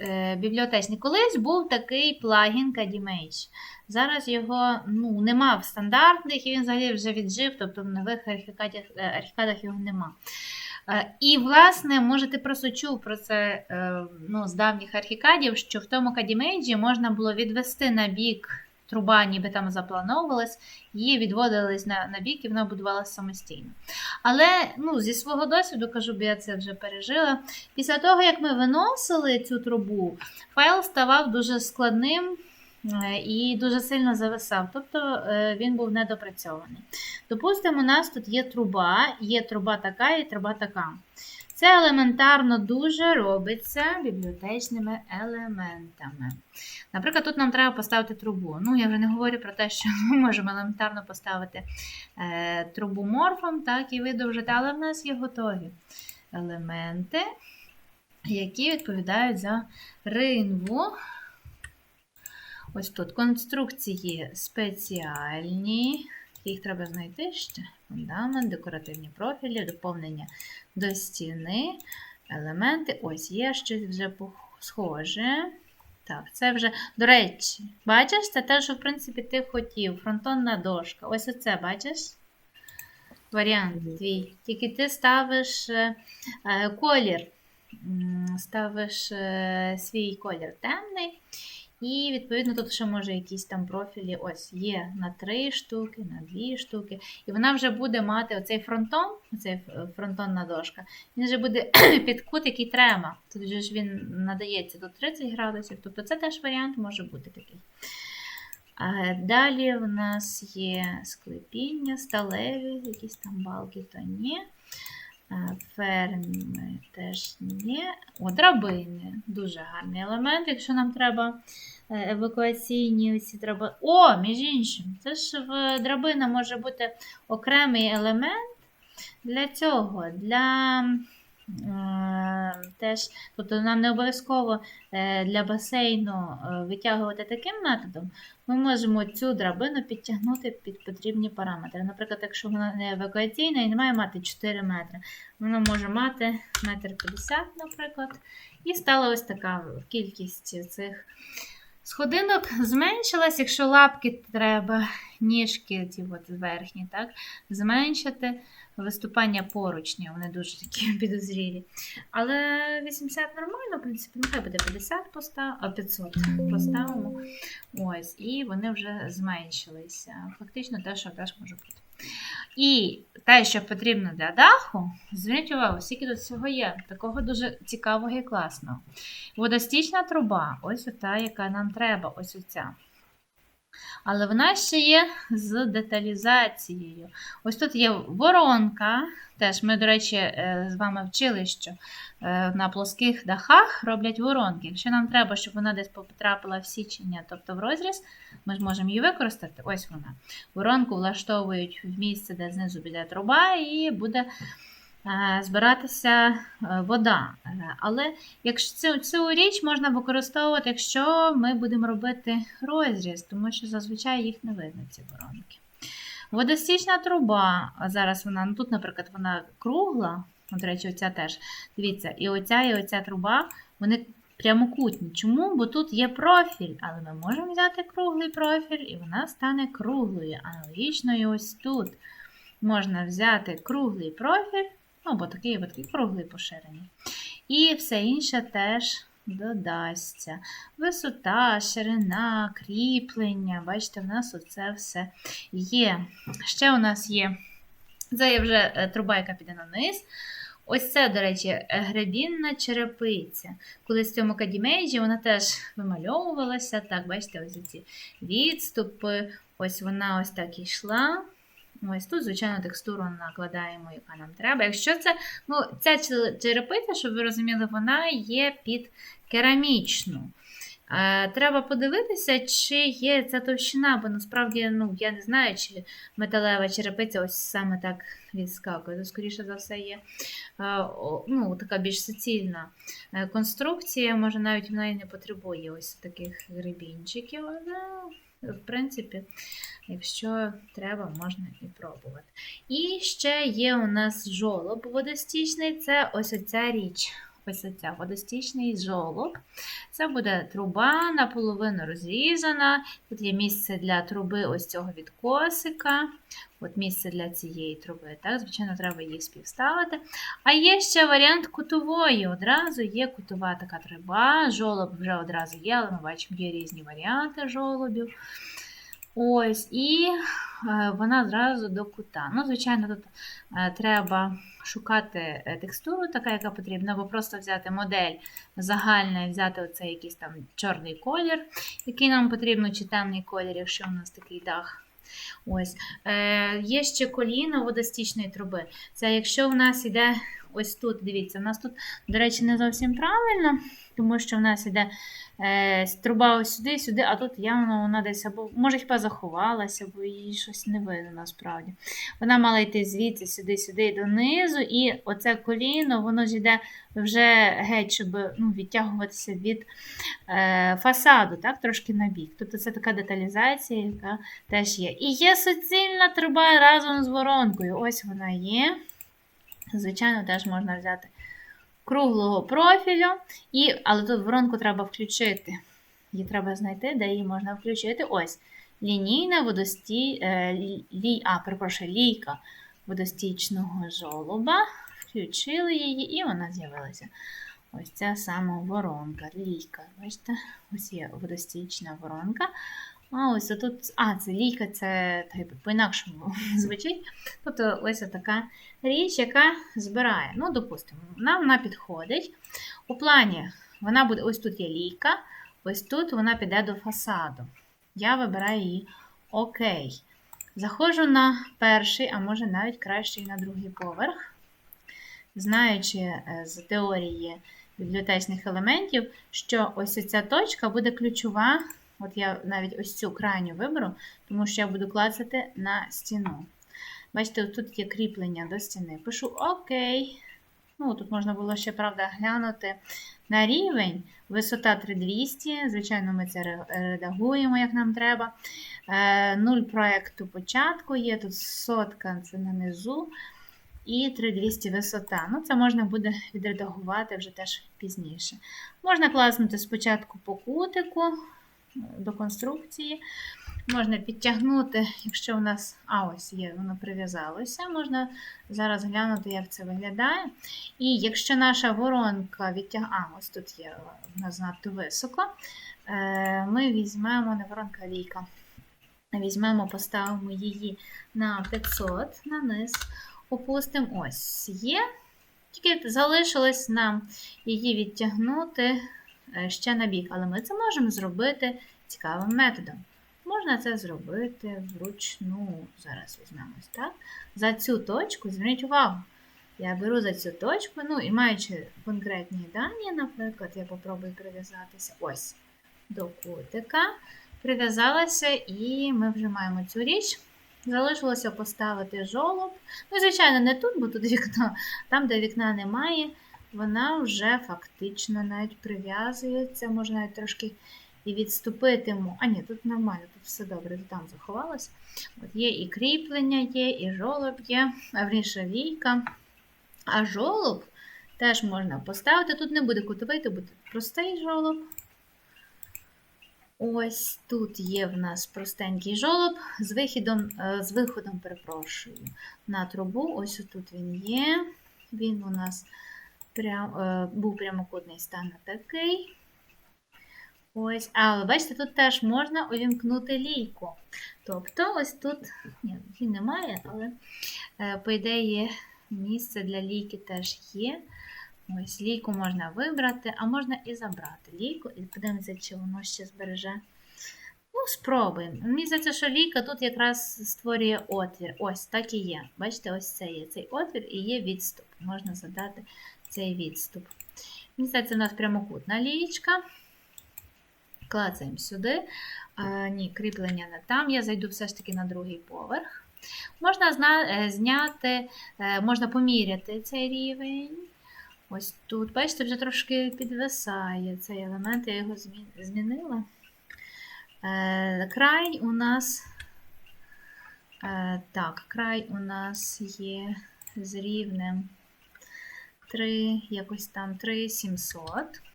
е, бібліотечний. Колись був такий плагін CADIMage. Зараз його ну, нема в стандартних, і він взагалі вже віджив, тобто в нових архікадах, е, його нема. Е, І, власне, може, ти просто чув про це ну, з давніх архікадів, що в тому CADIMage можна було відвести на бік труба, ніби там заплановувалась, її відводились на, на бік і вона будувалася самостійно. Але ну, зі свого досвіду кажу, бо я це вже пережила. Після того, як ми виносили цю трубу, файл ставав дуже складним е, і дуже сильно зависав, тобто е, він був недопрацьований. Допустимо, у нас тут є труба, є труба така і труба така. Це елементарно дуже робиться бібліотечними елементами. Наприклад, тут нам треба поставити трубу. Ну, я вже не говорю про те, що ми можемо елементарно поставити е, трубу морфом, так, і видовжити, але в нас є готові елементи, які відповідають за ринву. Ось тут конструкції спеціальні. Їх треба знайти ще. Фундамент, декоративні профілі, доповнення до стіни, елементи. Ось є щось вже схоже. Так, це вже, до речі, бачиш, це те, що, в принципі, ти хотів. Фронтонна дошка. Ось оце, бачиш? Варіант твій. Тільки ти ставиш е, е, колір. Ставиш е, свій колір темний. І, відповідно, тут ще може якісь там профілі. Ось є на 3 штуки, на 2 штуки. І вона вже буде мати оцей фронтон, оцей фронтонна дошка, він вже буде під кут, який треба. Тут же ж він надається до 30 градусів, тобто це теж варіант може бути такий. А Далі в нас є склепіння, сталеві, якісь там балки, то ні. Ферми теж ні. О, драбини. Дуже гарний елемент, якщо нам треба е, евакуаційні оці драбини. О, між іншим, це ж в драбина може бути окремий елемент для цього, для теж, тобто нам не обов'язково е, для басейну е, витягувати таким методом. Ми можемо цю драбину підтягнути під потрібні параметри. Наприклад, якщо вона не евакуаційна і не має мати 4 метри, вона може мати метр 50, наприклад. І стала ось така кількість цих сходинок зменшилась, якщо лапки треба, ніжки ті от верхні, так, зменшити. Виступання поручні, вони дуже такі підозрілі. Але 80 нормально, в принципі, нехай буде 50 постав, а 500 поставимо. Ось, і вони вже зменшилися. Фактично те, що теж може бути. І те, що потрібно для даху, зверніть увагу, скільки тут всього є. Такого дуже цікавого і класного. Водостічна труба, ось та, яка нам треба, ось оця. Але вона ще є з деталізацією. Ось тут є воронка. Теж ми, до речі, е, з вами вчили, що е, на плоских дахах роблять воронки. Якщо нам треба, щоб вона десь потрапила в січення, тобто в розріз, ми ж можемо її використати. Ось вона. Воронку влаштовують в місце, де знизу біля труба, і буде збиратися е, вода. Е, Але якщо цю, річ можна використовувати, якщо ми будемо робити розріз, тому що зазвичай їх не видно, ці воронки. Водостічна труба, зараз вона, ну тут, наприклад, вона кругла, от, до речі, оця теж. Дивіться, і оця, і оця труба, вони прямокутні. Чому? Бо тут є профіль, але ми можемо взяти круглий профіль, і вона стане круглою. Аналогічно і ось тут можна взяти круглий профіль, ну, або такий, такий круглий поширений. І все інше теж додасться. Висота, ширина, кріплення. Бачите, в нас оце все є. Ще у нас є. Це є вже е, труба, яка піде на низ. Ось це, до речі, е, гребінна черепиця. Колись в цьому кадімейджі вона теж вимальовувалася. Так, бачите, ось ці відступи. Ось вона ось так і йшла. Ось тут, звичайно, текстуру накладаємо, яка нам треба. Якщо це, ну, ця черепиця, щоб ви розуміли, вона є під керамічну. Е, Треба подивитися, чи є ця товщина, бо насправді ну, я не знаю, чи металева черепиця ось саме так відскакує. То, скоріше за все, є е, ну, така більш суцільна е, конструкція, може навіть вона і не потребує ось таких гребінчиків, але в принципі, якщо треба, можна і пробувати. І ще є у нас жолоб водостічний, це ось оця річ. Ось водостічний жолоб. Це буде труба наполовину розрізана. Тут є місце для труби ось цього відкосика. От місце для цієї труби. Так, звичайно, треба їх співставити. А є ще варіант кутової. Одразу є кутова така труба. Жолоб вже одразу є, але ми бачимо, є різні варіанти жолобів. Ось, і е, вона зразу до кута. Ну, звичайно, тут е, треба шукати е, текстуру, така, яка потрібна, або просто взяти модель загальна взяти оцей якийсь там чорний колір, який нам потрібно, чи темний колір, якщо у нас такий дах. Ось. Е, є ще коліно водостічної труби. Це якщо в нас іде ось тут, дивіться, у нас тут, до речі, не зовсім правильно, тому що в нас іде е, труба ось сюди, сюди, а тут явно вона десь або, може, хіба заховалася, бо її щось не видно насправді. Вона мала йти звідси, сюди, сюди донизу, і оце коліно, воно ж йде вже геть, щоб ну, відтягуватися від е, фасаду, так, трошки на бік. Тобто це така деталізація, яка теж є. І є суцільна труба разом з воронкою. Ось вона є. Звичайно, теж можна взяти круглого профілю, і, але тут воронку треба включити. Її треба знайти, де її можна включити. Ось. Лінійна водості... е, лі... а, перепрошую, лійка водостічного жолоба. Включили її, і вона з'явилася. Ось ця сама воронка, лійка. Бачите, ось є водостічна воронка. А ось тут, а, це лійка, це по-інакшому звучить. Тобто ось така річ, яка збирає. Ну, допустимо, нам вона підходить. У плані вона буде, ось тут є лійка, ось тут вона піде до фасаду. Я вибираю її ОК. Заходжу на перший, а може навіть краще і на другий поверх. Знаючи е, з теорії бібліотечних елементів, що ось ця точка буде ключова. От я навіть ось цю крайню виберу, тому що я буду клацати на стіну. Бачите, тут є кріплення до стіни. Пишу ОК. Ну, Тут можна було ще, правда, глянути на рівень. Висота 3200. Звичайно, ми це редагуємо, як нам треба. Е, нуль проєкту початку є, тут сотка це на низу. І 3200 висота. Ну, Це можна буде відредагувати вже теж пізніше. Можна класнути спочатку по кутику до конструкції. Можна підтягнути, якщо у нас, а ось є, воно прив'язалося, можна зараз глянути, як це виглядає. І якщо наша воронка відтягає, а, ось тут є у нас занадто високо, е, ми візьмемо, не воронка, а лійка. Візьмемо, поставимо її на 500 на низ, опустимо. Ось є. Тільки залишилось нам її відтягнути ще на бік, але ми це можемо зробити цікавим методом. Можна це зробити вручну. Зараз візьмемо ось так. За цю точку, зверніть увагу, я беру за цю точку, ну і маючи конкретні дані, наприклад, я попробую прив'язатися ось до кутика. Прив'язалася, і ми вже маємо цю річ. Залишилося поставити жолоб. Ну, звичайно, не тут, бо тут вікно, там, де вікна немає, вона вже фактично навіть прив'язується, можна навіть трошки і відступити. А ні, тут нормально, тут все добре, там заховалося. От Є і кріплення, є, і жолоб є, а вірніше війка. А жолоб теж можна поставити. Тут не буде кутовий, то буде простий жолоб. Ось тут є в нас простенький жолоб з виходом, з виходом, перепрошую, на трубу. Ось тут він є. Він у нас прям, е, був прямокутний стане такий. Ось, але бачите, тут теж можна увімкнути лійку. Тобто, ось тут, ні, її немає, але, е, по ідеї, місце для лійки теж є. Ось лійку можна вибрати, а можна і забрати лійку, і подивимося, чи воно ще збереже. Ну, спробуємо. Мені здається, що лійка тут якраз створює отвір. Ось так і є. Бачите, ось це є цей отвір і є відступ. Можна задати цей відступ. Мені здається, у нас прямокутна лієчка. Клацаємо сюди. А, ні, кріплення не там. Я зайду все ж таки на другий поверх. Можна зна... зняти, е, можна поміряти цей рівень. Ось тут, бачите, вже трошки підвисає цей елемент, я його змінила. Е, край у нас, е, так, край у нас є з рівнем 3, якось там 3 700.